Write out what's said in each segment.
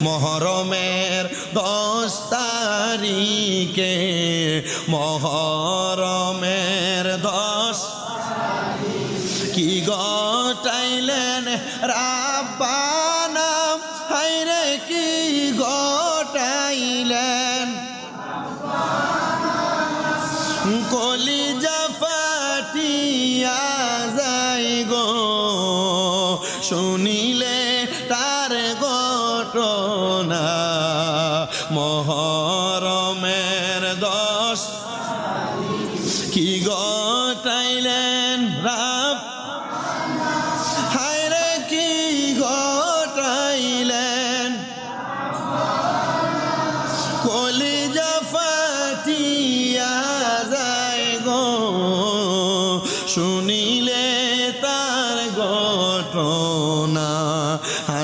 মহরমের দশ তারিখে, মহরমের দশ কি গটাইলেন রাব্বানা? হাইরে কি গটাইলেন কলিজা ফাটিয়া যাই গো শুনিলে তার মহরমের দশ। কি গটাইলেন রাব হায়রে কি গটাইলেন কলিজা ফাটিয়া যায় গো। শুনিলে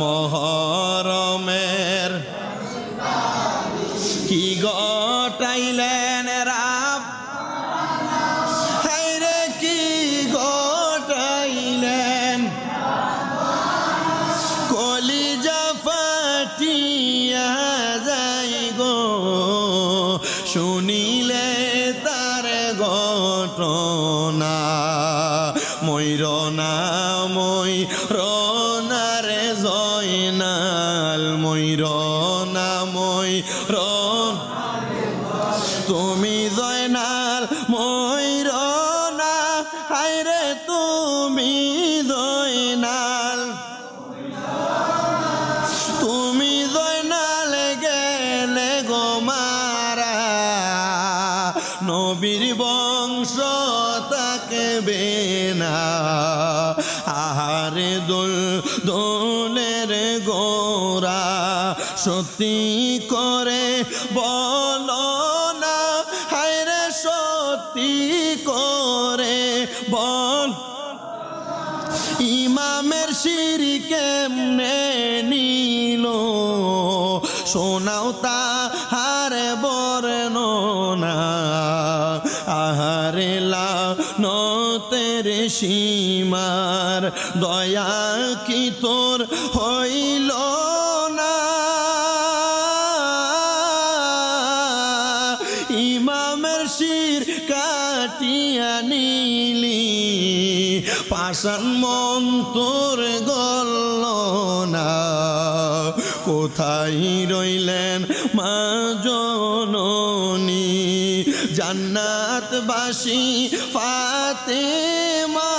মহরমের। কি গটাইলেন রাব? হাইরে কি গটাইলেন কলিজা ফাটিয়া যাই গো। শুনিলে তার ঘটনা ময়ূর না রনারে জয়নাল ময়ূর না মই তুমি জয়নাল ময়ূর না হাইরে তুমি জয়নাল তুমি জয়নাল গেলে গো মারা, নবীর বংশ তাকবে না। আহারে দোল দোলের গোরা সত্যি করে বলো না, হায়রে সত্যি করে বল। ইমামের শির কেমনে নিল? শোনাও তা হারে বর্ণনা। আহারে লা নতের সীমার দয়া কি তোর হইল না? ইমামের মন তোর গল না। কোথায় রইলেন মা জননী? জান্নাতবাসী ফাতেমা।